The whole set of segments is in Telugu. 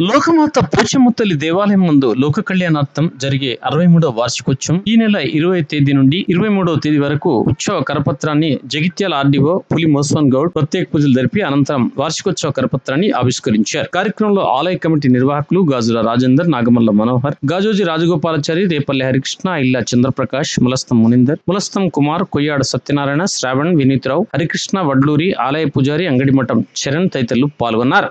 లోకమాత పోచముత్తలి దేవాలయం ముందు లోక కళ్యాణార్థం జరిగే అరవై మూడవ వార్షికోత్సవం ఈ నెల ఇరవై తేదీ నుండి ఇరవై మూడవ తేదీ వరకు ఉత్సవ కరపత్రాన్ని జగిత్యాల ఆర్డీఓ పులి మోస్వాన్ గౌడ్ ప్రత్యేక పూజలు జరిపి అనంతరం వార్షికోత్సవ కరపత్రాన్ని ఆవిష్కరించారు. కార్యక్రమంలో ఆలయ కమిటీ నిర్వాహకులు గాజుల రాజేందర్ నాగమల్ల మనోహర్ గాజోజి రాజగోపాలాచారి రేపల్లి హరికృష్ణ ఇల్లా చంద్రప్రకాష్ ములస్తం మునిందర్ ములస్తం కుమార్ కొయ్యాడ సత్యనారాయణ శ్రావణ్ వినీత్రావు హరికృష్ణ వడ్లూరి ఆలయ పూజారి అంగడిమఠం చరణ్ తదితరులు పాల్గొన్నారు.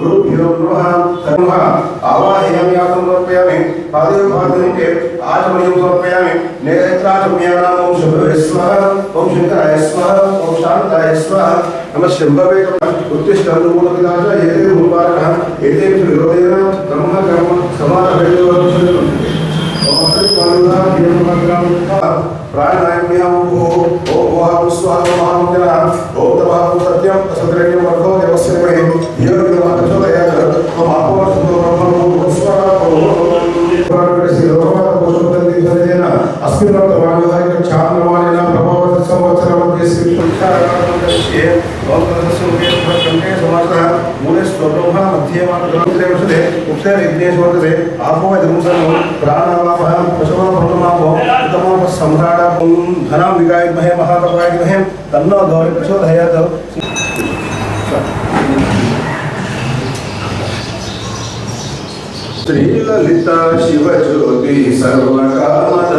गुरुभ्यो नमः नमः आवाहयामि आसनं समर्पयामि पादेव पादनिके आचमनीयं समर्पयामि नेत्राचम्यानां ॐ शुभवे स्वः ओम शंकराय स्वः ओम शांताय स्वः नमः शम्भवे उत्तिष्ठ मूलपिदाच एते भूपारः एते विरोधेन ब्रह्म कर्म, समा అస్మిన్ వర్తమానధారిక ఛాంద్రమానేన ప్రభావత సంవత్సర మధ్య శ్రీ సంఖ్యారామే ఓం తదస్సుమే కంటే సమాసః మూలే స్తోత్రః మధ్యే మాత్రే వర్షతే ఉత్తర విఘ్నేశ వర్తతే ఆపో ధర్మసర్వం ప్రాణావాపః పశవో భవమాపో ఉత్తమోప సమ్రాట ధనం విగాయమహే మహాతపాయమహే తన్నో గౌరి ప్రచోదయాత్ శ్రీలలిత శివజ్యోతి సర్వకామదాం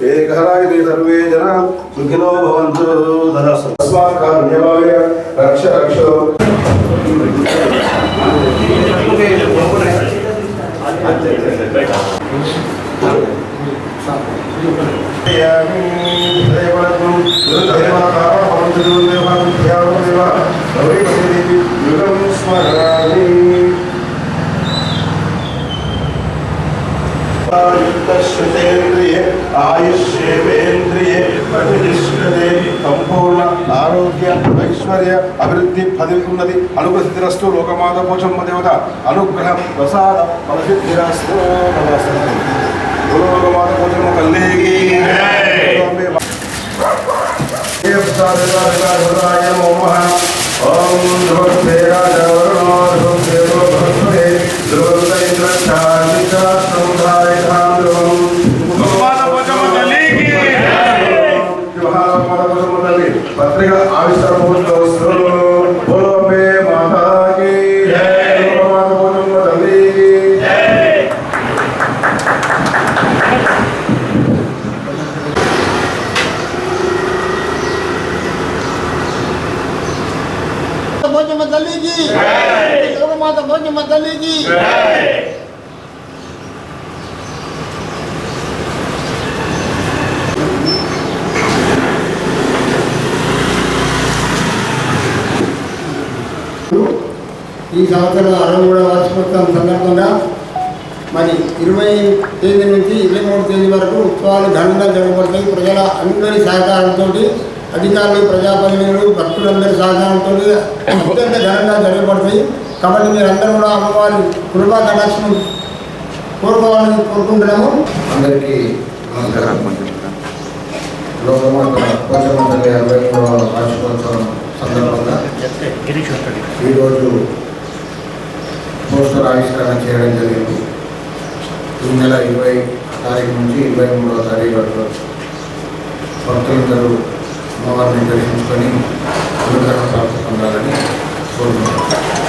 తే సర్వే జనా సుఖినో భవంతు తస్మాత్ కారుణ్యభావే రక్ష రక్షో సంపూర్ణ ఆరోగ్య ఐశ్వర్య అభివృద్ధి పదిన్నది అనుగ్రహిరస్తు లోకమాత పోషమ్మ దేవత. అనుగ్రహ ప్రసాద కల్లేగి. ఓం పత్రిక ఆవిష్కరణ మహోత్సవం బోలోంబే మాతాకి మాత పోచమ్మ తల్లికి ఈ సంవత్సరం అరవై మూడవ వార్షికోత్సవం సందర్భంగా మరి ఇరవై తేదీ నుంచి ఇరవై మూడు తేదీ వరకు ఉత్సవాలు ఘనంగా జరగబడతాయి. ప్రజల అందరి సహకారంతో అధికారులు ప్రజాప్రతినిధులు భక్తులందరి సహకారంతో అత్యంత ఘనంగా జరగబడతాయి. కాబట్టి మీరందరూ కూడా అమ్మవారి కృపా కటాక్షను కోరుకోవాలని కోరుకుంటున్నాము. అందరికీ నమస్కారం. లోకమాత పోషమ్మ తల్లి అరవై మూడవ వార్షికోత్సవం ఈరోజు పోస్టర్ ఆవిష్కరణ చేయడం జరిగింది. ఈ నెల ఇరవై తారీఖు నుంచి ఇరవై మూడవ తారీఖు వరకు భక్తులందరూ అమ్మవారిని దర్శించుకొని అనుగ్రహం ప్రాప్తి పొందాలని కోరుకుంటున్నాను